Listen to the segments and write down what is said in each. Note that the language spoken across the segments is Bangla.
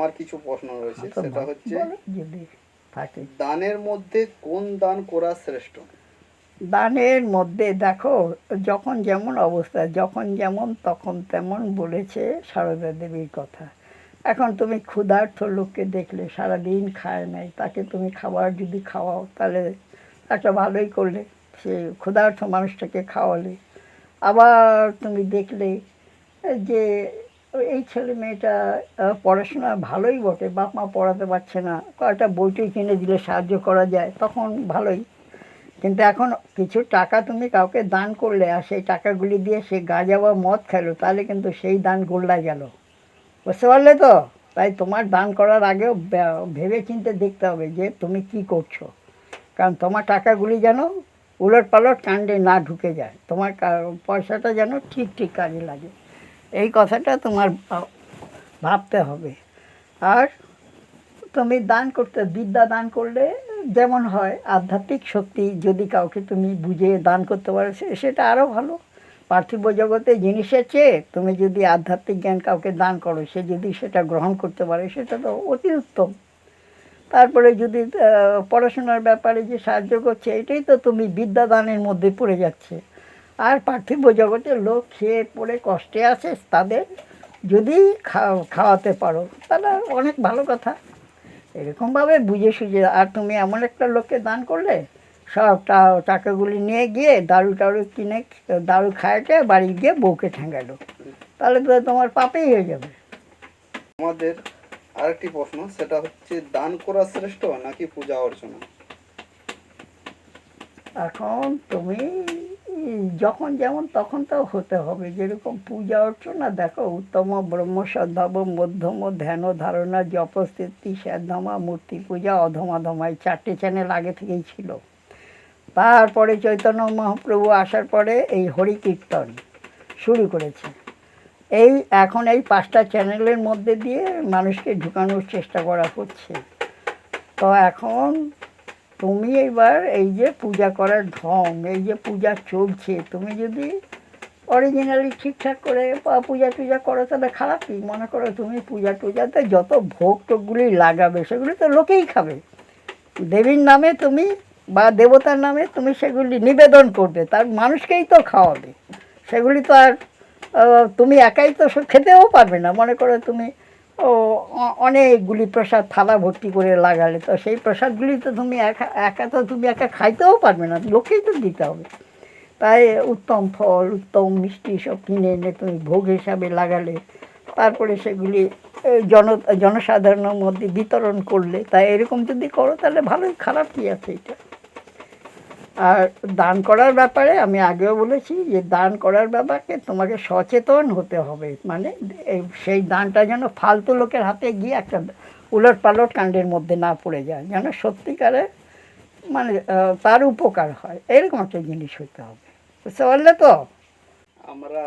আমার কিছু প্রশ্ন রয়েছে সেটা হচ্ছে দানের মধ্যে কোন দান করা শ্রেষ্ঠ? দানের মধ্যে দেখো যখন যেমন অবস্থা যখন যেমন তখন তেমন বলেছে সারদা দেবীর কথা। এখন তুমি ক্ষুধার্থ লোককে দেখলে সারাদিন খায় নাই তাকে তুমি খাবার যদি খাওয়াও তাহলে একটা ভালোই করলে সে ক্ষুধার্থ মানুষটাকে খাওয়ালে। আবার তুমি দেখলে যে এই ছেলে মেয়েটা পড়াশোনা ভালোই বটে, বাপ মা পড়াতে পারছে না, কয়েকটা বইটই কিনে দিলে সাহায্য করা যায়, তখন ভালোই। কিন্তু এখন কিছু টাকা তুমি কাউকে দান করলে আর সেই টাকাগুলি দিয়ে সে গাঁজা বা মদ খেলো, তাহলে কিন্তু সেই দান গোল্লা গেল। বুঝতে পারলে তো? তাই তোমার দান করার আগেও ভেবে চিন্তে দেখতে হবে যে তুমি কি করছ। কারণ তোমার টাকাগুলি যেন উলট পালট কাণ্ডে না ঢুকে যায়, তোমার পয়সাটা যেন ঠিক ঠিক কাজে লাগে। এই কথাটা তোমার ভাবতে হবে। আর তুমি দান করতে, বিদ্যা দান করলে যেমন হয়, আধ্যাত্মিক শক্তি যদি কাউকে তুমি বুঝিয়ে দান করতে পারো সেটা আরও ভালো। পার্থিব জগতে জিনিসের চেয়ে তুমি যদি আধ্যাত্মিক জ্ঞান কাউকে দান করো, সে যদি সেটা গ্রহণ করতে পারে, সেটা তো অতি উত্তম। তারপরে যদি পড়াশোনার ব্যাপারে যে সাহায্য করছে, এটাই তো তুমি বিদ্যা দানের মধ্যে পড়ে যাচ্ছে। আর পার্থিব জগতের লোক খেয়ে পড়ে কষ্টে আছে তাদের যদি খাও- খাওয়াতে পারো তাহলে অনেক ভালো কথা। এরকমভাবে বুঝে সুঝে আর তুমি এমন একটা লোককে দান করলে সব টাকাগুলি নিয়ে গিয়ে দারু টারু কিনে দারু খাইতে বাড়ি গিয়ে বউকে ঠেঙ্গালো তাহলে তো তোমার পাপেই হয়ে যাবে। আমাদের আরেকটি প্রশ্ন সেটা হচ্ছে দান করা শ্রেষ্ঠ নাকি পূজা অর্চনা? এখন তুমি যখন যেমন তখন তো হতে হবে। যেরকম পূজা অর্চনা, দেখো, উত্তম ব্রহ্ম শ্রদ্ধাব মধ্যম ধ্যান ধারণা জপস্থিতি শ্রদ্ধামা মূর্তি পূজা অধমাধমা এই চারটে চ্যানেল আগে থেকেই ছিল। তারপরে চৈতন্য মহাপ্রভু আসার পরে এই হরি কীর্তন শুরু করেছে। এই, এখন এই পাঁচটা চ্যানেলের মধ্যে দিয়ে মানুষকে ঢুকানোর চেষ্টা করা হচ্ছে। তো এখন তুমি এবার এই যে পূজা করার ঢং, এই যে পূজা চলছে, তুমি যদি অরিজিনালি ঠিকঠাক করে পূজা টুজা করো, তাহলে খারাপ কি মনে করো তুমি পূজা টুজাতে যত ভোগ টোকগুলি লাগাবে, সেগুলি তো লোকেই খাবে। দেবীর নামে তুমি বা দেবতার নামে তুমি সেগুলি নিবেদন করবে, তার মানুষকেই তো খাওয়াবে। সেগুলি তো আর তুমি একাই তো খেতেও পারবে না। মনে করো তুমি ও অনেকগুলি প্রসাদ থালা ভর্তি করে লাগালে। তো সেই প্রসাদগুলি তো তুমি একা একা তো তুমি একা খাইতেও পারবে না লোককেই তো দিতে হবে। তাই উত্তম ফল, উত্তম মিষ্টি সব কিনে এনে তুমি ভোগ হিসাবে লাগালে, তারপরে সেগুলি জন, জনসাধারণের মধ্যে বিতরণ করলে। তাই এরকম যদি করো, তাহলে ভালোই, খারাপ কী আছে এটা? আর দান করার ব্যাপারে আমি আগেও বলেছি যে দান করার ব্যাপারে তোমাকে সচেতন হতে হবে। মানে সেই দানটা যেন ফালতু লোকের হাতে গিয়ে একটা উলট পালট কাণ্ডের মধ্যে না পড়ে যায়। যেন সত্যিকারে মানে তার উপকার হয়। এরকম একটা জিনিস হতে হবে। বুঝতে পারলে তো? আমরা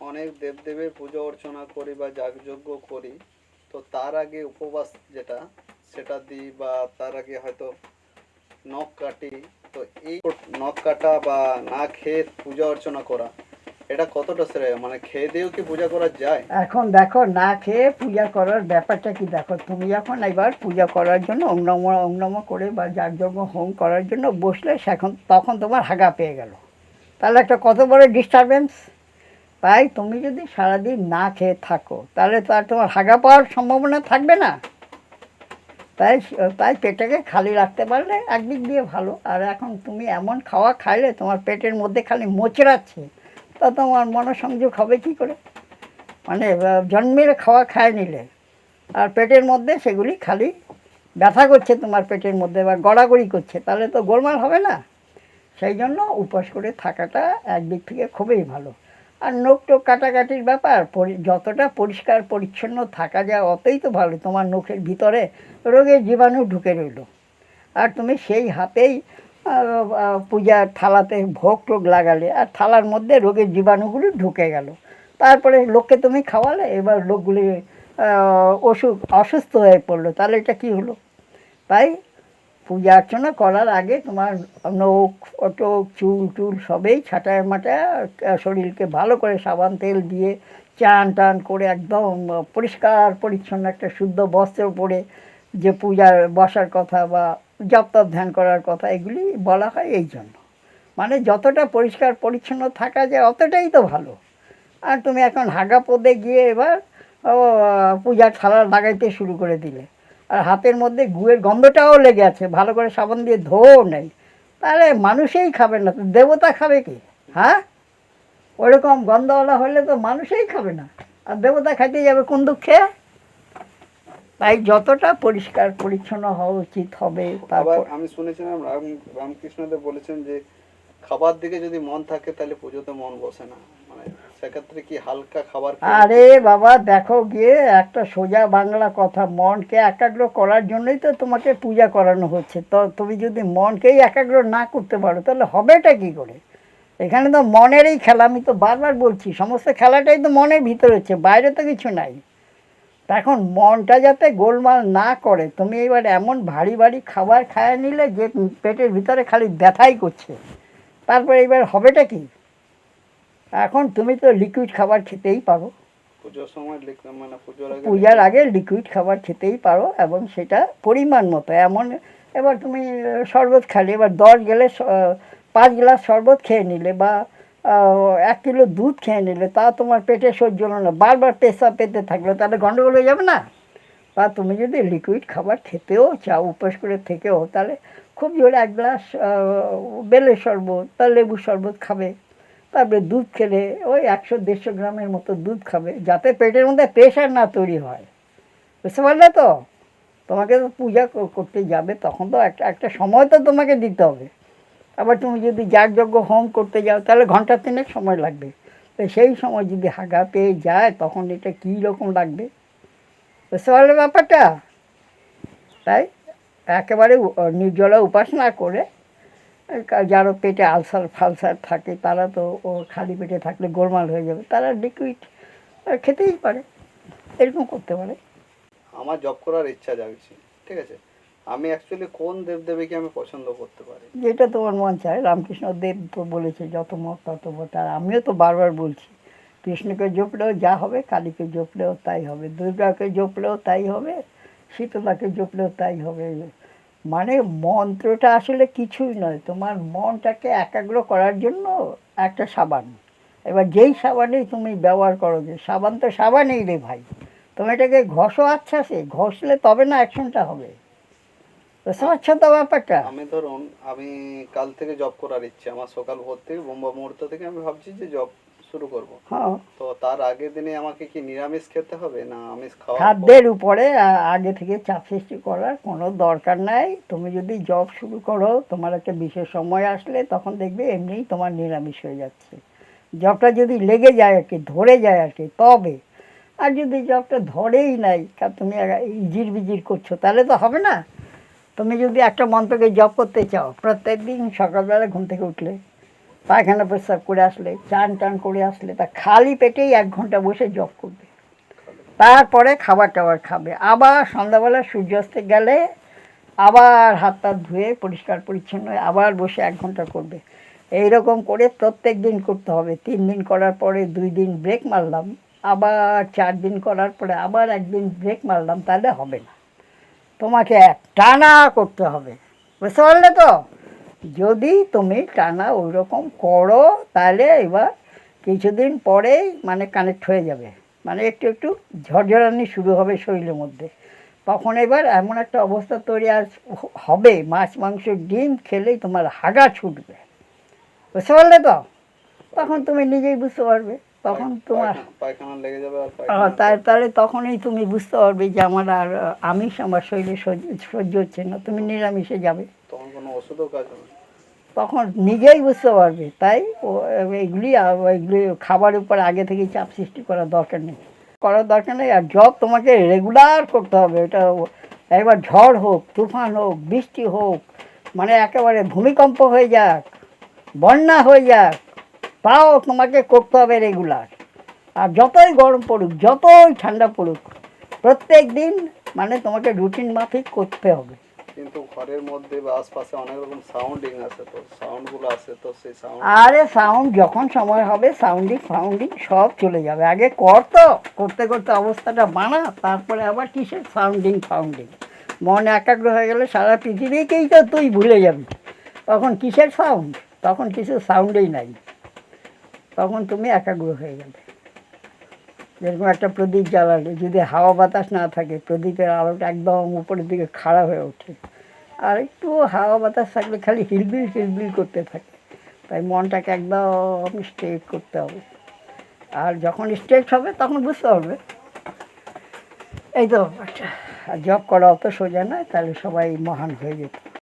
অনেক দেবদেবের পুজো অর্চনা করি বা যাগযজ্ঞ করি, তো তার আগে উপবাস যেটা, সেটা দিই বা তার আগে হয়তো নখ কাটি তো এই নখ কাটা বা না খেয়ে পূজা অর্চনা করা, এটা কতটা মানে খেয়ে দিয়েও কি পূজা করা যায়? এখন দেখো, না খেয়ে পূজা করার ব্যাপারটা কি? দেখো, তুমি পূজা করার জন্য করে বা হোম করার জন্য বসলে সেখন, তখন তোমার হাগা পেয়ে গেল। তাহলে একটা কত বড় ডিস্টারবেন্স তাই তুমি যদি সারাদিন না খেয়ে থাকো, তাহলে তো আর তোমার হাগা পাওয়ার সম্ভাবনা থাকবে না। তাই তাই পেটটাকে খালি রাখতে পারলে একদিক দিয়ে ভালো। আর এখন তুমি এমন খাওয়া খাইলে তোমার পেটের মধ্যে খালি মোচড়াচ্ছে, তা তোমার মনোসংযোগ হবে কি করে? মানে জন্মের খাওয়া খায় নিলে, আর পেটের মধ্যে সেগুলি খালি ব্যথা করছে তোমার পেটের মধ্যে বা গড়াগড়ি করছে, তাহলে তো গোলমাল হবে না। সেই জন্য উপোস করে থাকাটা একদিক থেকে খুবই ভালো। আর নোখ টোক কাটাকাটির ব্যাপার যতটা পরিষ্কার পরিচ্ছন্ন থাকা যায় অতই তো ভালো, তোমার নখের ভিতরে রোগের জীবাণু ঢুকে রইল। আর তুমি সেই হাতেই পূজার থালাতে ভোগ টোগ লাগালে, আর থালার মধ্যে রোগের জীবাণুগুলো ঢুকে গেল। তারপরে লোককে তুমি খাওয়ালে, এবার লোকগুলি অসুখ, অসুস্থ হয়ে পড়ল, তাহলে এটা কি হলো? তাই পূজা অর্চনা করার আগে তোমার নখ ওটক চুল টুল সবেই ছাটায় মাটায় শরীরকে ভালো করে সাবান, তেল দিয়ে চান টান করে একদম পরিষ্কার, পরিচ্ছন্ন একটা শুদ্ধ বস্ত্র পরে যে পূজার বসার কথা বা জপ তপ ধ্যান করার কথা, এগুলি বলা হয় এই জন্য। মানে যতটা পরিষ্কার, পরিচ্ছন্ন থাকা যায় অতটাই তো ভালো। আর তুমি এখন হাগা পদে গিয়ে এবার পূজার থালা লাগাইতে শুরু করে দিলে। আর হাতের মধ্যে গুয়ের গন্ধটাও লেগে আছে, ভালো করে সাবান দিয়ে ধোও নেই। তাহলে মানুষেই খাবে না, তো দেবতা খাবে কি? হ্যাঁ? ওইরকম গন্ধওয়ালা হলে তো মানুষেই খাবে না। আর দেবতা খাইতে যাবে কোন দুঃখে? তাই যতটা পরিষ্কার পরিচ্ছন্ন হওয়া উচিত হবে, তারপর আমি শুনেছিলাম রাম রামকৃষ্ণদেব বলেছেন যে, খাবার দিকে যদি মন থাকে তাহলে পুজোতে মন বসে না। মানে সেক্ষেত্রে কি হালকা খাবার আরে বাবা, দেখো গিয়ে একটা সোজা বাংলা কথা, মনকে একাগ্র করার জন্যই তো তোমাকে পূজা করানো হচ্ছে। তো তুমি যদি মনকেই একাগ্র না করতে পারো, তাহলে হবেটা কি করে? এখানে তো মনেরই খেলা, আমি তো বারবার বলছি, সমস্ত খেলাটাই তো মনের ভিতরে হচ্ছে, বাইরে তো কিছু নাই। এখন মনটা যাতে গোলমাল না করে, তুমি এবার এমন ভারী ভারী খাবার খায় নিলে যে পেটের ভিতরে খালি ব্যথাই করছে, তারপরে এবার হবেটা কি? এখন তুমি তো লিকুইড খাবার খেতেই পারো। পুজোর মানে পুজোর আগে লিকুইড খাবার খেতেই পারো এবং সেটা পরিমাণ মতো। এমন এবার তুমি শরবত খালে এবার দশ গেলে পাঁচ গ্লাস শরবত খেয়ে নিলে বা এক কিলো দুধ খেয়ে নিলে তা তোমার পেটে সহ্য হলো না। বারবার পেশাব পেতে থাকল তাহলে গন্ডগোল হয়ে যাবে না? তা তুমি যদি লিকুইড খাবার খেতেও চাও উপোস করে থেকেও তাহলে খুব জোরে এক গ্লাস বেলের শরবত বা লেবু শরবত খাবে। তারপরে দুধ খেলে ওই একশো দেড়শো গ্রামের মতো দুধ খাবে, যাতে পেটের মধ্যে প্রেশার না তৈরি হয়। বুঝতে পারলে তো? তোমাকে তো পূজা করতে যাবে, তখন তো একটা একটা সময় তো তোমাকে দিতে হবে। আবার তুমি যদি যাগযজ্ঞ হোম করতে যাও, তাহলে ঘণ্টা তিনেক সময় লাগবে। তো সেই সময় যদি হাগা পেয়ে যায়, তখন এটা কী রকম লাগবে? বুঝতে পারলে ব্যাপারটা? তাই? একেবারে নির্জলা উপাসনা করে যারও পেটে আলসার ফালসার থাকে তারা তো ও খালি পেটে থাকলে গোলমাল হয়ে যাবে। তারা লিকুইড খেতেই পারে। এরকম করতে পারে। আমার জব করার ইচ্ছা জাগছে ঠিক আছে? আমি অ্যাকচুয়ালি কোন দেবদেবীকে আমি পছন্দ করতে পারি? যেটা তোমার মন চায় রামকৃষ্ণ দেব তো বলেছে যত মত তত মত আর আমিও তো বারবার বলছি কৃষ্ণকে জপলেও যা হবে কালীকে জপলেও তাই হবে। দুর্গাকে জপলেও তাই হবে শীতলাকে জপলেও তাই হবে। মানে মন্ত্রটা আসলে কিছুই নয়। তোমার মনটাকে একাগ্র করার জন্য একটা সাবান। এবার যেই সাবানেই তুমি ব্যবহার করো, যে সাবান তো সাবানেই রে ভাই। তুমি এটাকে ঘষো আচ্ছা সে ঘষলে তবে না অ্যাকশনটা হবে। বুঝতে তো ব্যাপারটা? আমি ধরুন, আমি কাল থেকে জব করার ইচ্ছে, আমার সকাল ভোর থেকে, বোম্বা মুহূর্ত থেকে আমি ভাবছি যে জব শুরু করব? হ্যাঁ। তো তার আগের দিনে আমাকে কি নিরামিষ খেতে হবে না আমিষ খাওয়া খাদ্যের উপরে আগে থেকে চাপ সৃষ্টি করার কোনো দরকার নাই। তুমি যদি জব শুরু করো তোমার একটা বিশেষ সময় আসলে তখন দেখবে এমনিই তোমার নিরামিষ হয়ে যাচ্ছে। জবটা যদি লেগে যায় আর কি ধরে যায় আর কি তবে। আর যদি জবটা ধরেই নাই তা তুমি ইজির বিজির করছ তাহলে তো হবে না। তুমি যদি একটা মন্ত্রকে জব করতে চাও প্রত্যেক দিন সকালবেলা ঘুম থেকে উঠলে পায়খানা প্রস্রাব করে আসলে, চান টান করে আসলে, তা খালি পেটেই এক ঘণ্টা বসে জব করবে। তারপরে খাবার টাবার খাবে। আবার সন্ধ্যাবেলা সূর্যাস্তে গেলে আবার হাত পা ধুয়ে পরিষ্কার পরিচ্ছন্ন হয়ে আবার বসে এক ঘণ্টা করবে। এই রকম করে প্রত্যেক দিন করতে হবে। তিন দিন করার পরে দুই দিন ব্রেক মারলাম, আবার চার দিন করার পরে আবার একদিন ব্রেক মারলাম, তাহলে হবে না। তোমাকে টানা করতে হবে। বুঝতে পারলে তো? যদি তুমি টানা ওই রকম করো তাহলে এবার কিছুদিন পরেই মানে কানেক্ট হয়ে যাবে। মানে একটু একটু ঝরঝরানি শুরু হবে শরীরের মধ্যে। তখন এবার এমন একটা অবস্থা তৈরি আর হবে। মাছ মাংস ডিম খেলেই তোমার হাগা ছুটবে। বুঝতে পারলে তো? তখন তুমি নিজেই বুঝতে পারবে। তখন তোমার তাহলে তখনই তুমি বুঝতে পারবে যে আমার আর আমিষ আমার শরীরে সহ্য সহ্য হচ্ছে না। তুমি নিরামিষে যাবে। তখন নিজেই বুঝতে পারবে, তাই এগুলি এগুলি খাবার উপর আগে থেকেই চাপ সৃষ্টি করার দরকার নেই। করার দরকার নেই, আর জব তোমাকে রেগুলার করতে হবে, এটা একবার ঝড় হোক, তুফান হোক, বৃষ্টি হোক মানে একেবারে ভূমিকম্প হয়ে যাক, বন্যা হয়ে যাক, তাও তোমাকে করতে হবে রেগুলার আর যতই গরম পড়ুক, যতই ঠান্ডা পড়ুক প্রত্যেক দিন মানে তোমাকে রুটিন মাফিক করতে হবে। কিন্তু ঘরের মধ্যে বা আশপাশে অনেক রকম সাউন্ডিং আছে তো সাউন্ডগুলো আছে তো সেই সাউন্ড আরে সাউন্ড যখন সময় হবে সাউন্ডিং ফাউন্ডিং সব চলে যাবে। আগে কর তো, করতে করতে অবস্থাটা বানা, তারপরে আবার কিসের সাউন্ডিং ফাউন্ডিং মন একাগ্র হয়ে গেলে সারা পৃথিবীকেই তো তুই ভুলে যাবি। তখন কিসের সাউন্ড তখন কিছু সাউন্ডেই নাই। তখন তুমি একাগ্র হয়ে গেলে যেরকম একটা প্রদীপ জ্বালালে, যদি হাওয়া বাতাস না থাকে, প্রদীপের আলোটা একদম উপরের দিকে খাড়া হয়ে ওঠে। আর একটু হাওয়া বাতাস থাকলে খালি হিলবিল হিলবিল করতে থাকে। তাই মনটাকে একদম স্ট্রেট করতে হবে। আর যখন স্ট্রেট হবে, তখন বুঝতে পারবে এই তো আচ্ছা আর জব করা অত সোজা নয়, তাহলে সবাই মহান হয়ে যেত।